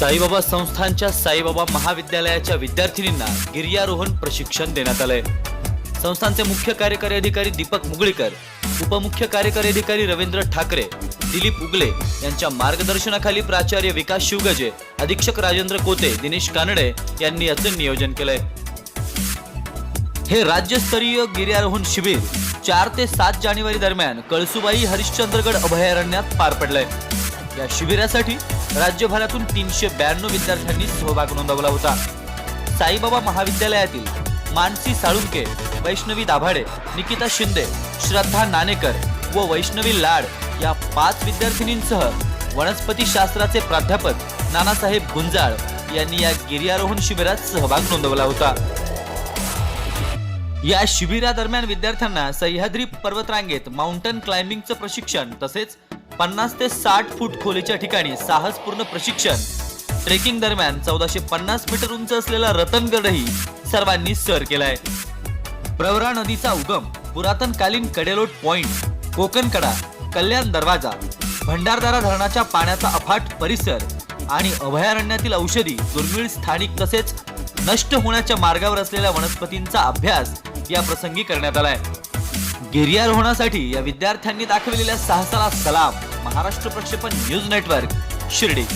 साईबाबा संस्थानच्या साईबाबा महाविद्यालयाच्या विद्यार्थिनींना गिर्यारोहण प्रशिक्षण देण्यात आलंय. संस्थानचे मुख्य कार्यकारी अधिकारी दीपक मुगळीकर उपमुख्य कार्यकारी अधिकारी रवींद्र ठाकरे दिलीप उगले यांच्या मार्गदर्शनाखाली प्राचार्य विकास शिवगजे अधीक्षक राजेंद्र कोते दिनेश कानडे यांनी याचं नियोजन केलंय. हे राज्यस्तरीय गिर्यारोहण शिबिर चार ते सात जानेवारी दरम्यान कळसुबाई हरिश्चंद्रगड अभयारण्यात पार पडलंय. या शिबिरासाठी राज्यभरातून तीनशे ब्याण्णव विद्यार्थ्यांनी सहभाग नोंदवला होता. साईबाबा महाविद्यालयातील मानसी साळुंके वैष्णवी दाभाडे निकिता शिंदे श्रद्धा नानेकर व वैष्णवी लाड या पाच विद्यार्थिनींसह वनस्पती शास्त्राचे प्राध्यापक नानासाहेब गुंजाळ यांनी या गिर्यारोहण शिबिरात सहभाग नोंदवला होता. या शिबिरादरम्यान विद्यार्थ्यांना सह्याद्री पर्वतरांगेत माउंटन क्लाइम्बिंगचं प्रशिक्षण तसेच पन्नास ते साठ फूट खोलीच्या ठिकाणी साहसपूर्ण प्रशिक्षण. ट्रेकिंग दरम्यान चौदाशे पन्नास मीटर उंच असलेला रतनगडही सर्वांनी सर केलाय. प्रवरा नदीचा उगम पुरातन कालीन कडेलोट पॉइंट कोकणकडा कल्याण दरवाजा भंडारदारा धरणाच्या पाण्याचा अफाट परिसर आणि अभयारण्यातील औषधी दुर्मिळ स्थानिक तसेच नष्ट होण्याच्या मार्गावर असलेल्या वनस्पतींचा अभ्यास या प्रसंगी करण्यात आलाय. गिर्यारोहणासाठी या विद्यार्थ्यांनी दाखविलेल्या साहसाला सलाम. महाराष्ट्र प्रक्षेपण न्यूज नेटवर्क शिर्डी.